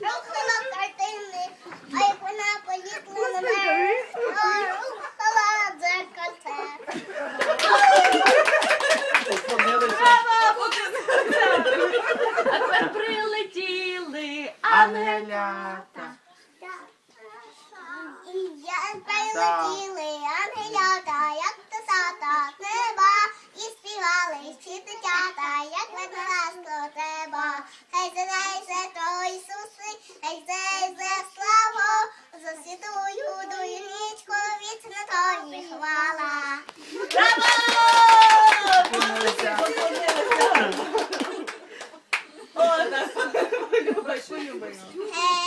Рухалом картинний, а як вона полізла наверх, то прилетіли ангелята. Я прилетіли ангелята, як тесата неба, і співали всі дитята, як ви на... Браво! О, так. Любимо.